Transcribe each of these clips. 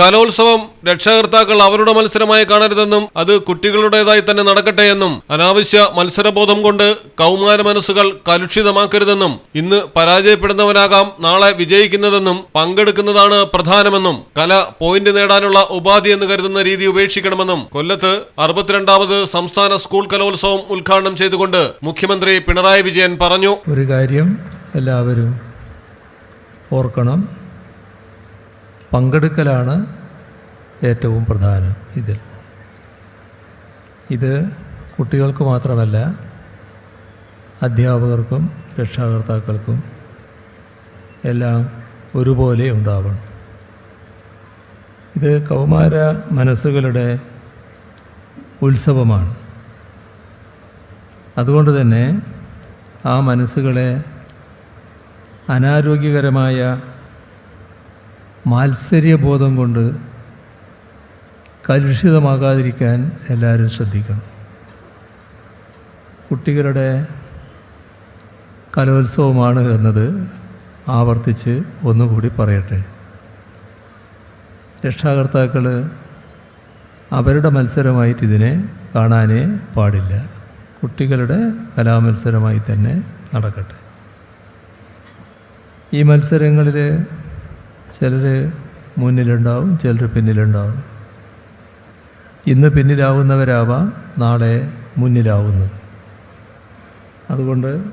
കലോത്സവം രക്ഷകർത്താക്കൾ അവരുടെ മത്സരമായി കാണരുതെന്നും അത് കുട്ടികളുടേതായി തന്നെ നടക്കട്ടെ എന്നും അനാവശ്യ മത്സരബോധം കൊണ്ട് കൗമാര മനസ്സുകൾ കലുഷിതമാക്കരുതെന്നും ഇന്ന് പരാജയപ്പെടുന്നവനാകാം നാളെ വിജയിക്കുന്നതെന്നും പങ്കെടുക്കുന്നതാണ് പ്രധാനമെന്നും കല പോയിന്റ് നേടാനുള്ള ഉപാധി എന്ന് കരുതുന്ന രീതി ഉപേക്ഷിക്കണമെന്നും കൊല്ലത്ത് അറുപത്തിരണ്ടാമത് സംസ്ഥാന സ്കൂൾ കലോത്സവം ഉദ്ഘാടനം ചെയ്തുകൊണ്ട് മുഖ്യമന്ത്രി പിണറായി വിജയൻ പറഞ്ഞു. ഒരു കാര്യം എല്ലാവരും ഓർക്കണം. പങ്കെടുക്കലാണ് ഏറ്റവും പ്രധാനം ഇതിൽ. ഇത് കുട്ടികൾക്ക് മാത്രമല്ല അധ്യാപകർക്കും രക്ഷാകർത്താക്കൾക്കും എല്ലാം ഒരുപോലെ ഉണ്ടാവണം. ഇത് കൗമാര മനസ്സുകളുടെ ഉത്സവമാണ്. അതുകൊണ്ട് തന്നെ ആ മനസ്സുകളെ അനാരോഗ്യകരമായ മാത്സര്യബോധം കൊണ്ട് കലുഷിതമാകാതിരിക്കാൻ എല്ലാവരും ശ്രദ്ധിക്കണം. കുട്ടികളുടെ കലോത്സവമാണ് എന്നത് ആവർത്തിച്ച് ഒന്നുകൂടി പറയട്ടെ. രക്ഷാകർത്താക്കൾ അവരുടെ മത്സരമായിട്ട് ഇതിനെ കാണാനേ പാടില്ല. കുട്ടികളുടെ കലാമത്സരമായി തന്നെ നടക്കട്ടെ. ഈ മത്സരങ്ങളിൽ ചിലർ മുന്നിലുണ്ടാവും ചിലർ പിന്നിലുണ്ടാവും. ഇന്ന് പിന്നിലാവുന്നവരാവാം നാളെ മുന്നിലാവുന്നത്. അതുകൊണ്ട്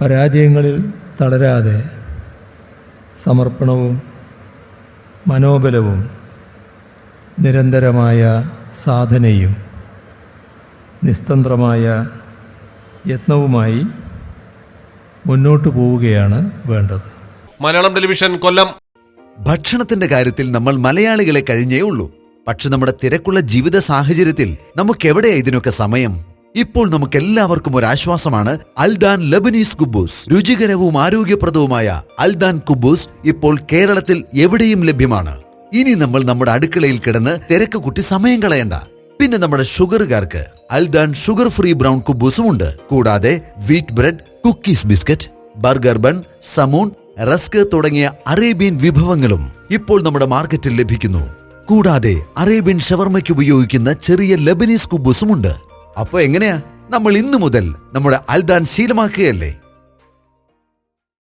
പരാജയങ്ങളിൽ തളരാതെ സമർപ്പണവും മനോബലവും നിരന്തരമായ സാധനയും നിസ്തന്ത്രമായ യത്നവുമായി മുന്നോട്ട് പോവുകയാണ് വേണ്ടത്. മലയാളം ടെലിവിഷൻ കൊല്ലം. ഭക്ഷണത്തിന്റെ കാര്യത്തിൽ നമ്മൾ മലയാളികളെ കഴിഞ്ഞേ ഉള്ളൂ. പക്ഷെ നമ്മുടെ തിരക്കുള്ള ജീവിത സാഹചര്യത്തിൽ നമുക്ക് എവിടെയാ ഇതിനൊക്കെ സമയം? ഇപ്പോൾ നമുക്ക് എല്ലാവർക്കും ഒരു ആശ്വാസമാണ് അൽദാൻ ലബനീസ് കുബൂസ്. രുചികരവും ആരോഗ്യപ്രദവുമായ അൽദാൻ കുബൂസ് ഇപ്പോൾ കേരളത്തിൽ എവിടെയും ലഭ്യമാണ്. ഇനി നമ്മൾ നമ്മുടെ അടുക്കളയിൽ കിടന്ന് തിരക്ക് കുട്ടി സമയം കളയണ്ട. പിന്നെ നമ്മുടെ ഷുഗറുകാർക്ക് അൽദാൻ ഷുഗർ ഫ്രീ ബ്രൗൺ കുബൂസും ഉണ്ട്. കൂടാതെ wheat bread cookies biscuit burger bun സമൂൺ rusk തുടങ്ങിയ അറേബ്യൻ വിഭവങ്ങളും ഇപ്പോൾ നമ്മുടെ മാർക്കറ്റിൽ ലഭിക്കുന്നു. കൂടാതെ അറേബ്യൻ ഷവർമയ്ക്ക് ഉപയോഗിക്കുന്ന ചെറിയ ലബനീസ് കുബൂസും ഉണ്ട് അപ്പോൾ എങ്ങനെയാ? നമ്മൾ ഇന്നു മുതൽ നമ്മുടെ അൽദാൻ ശീലമാക്കുകയല്ലേ?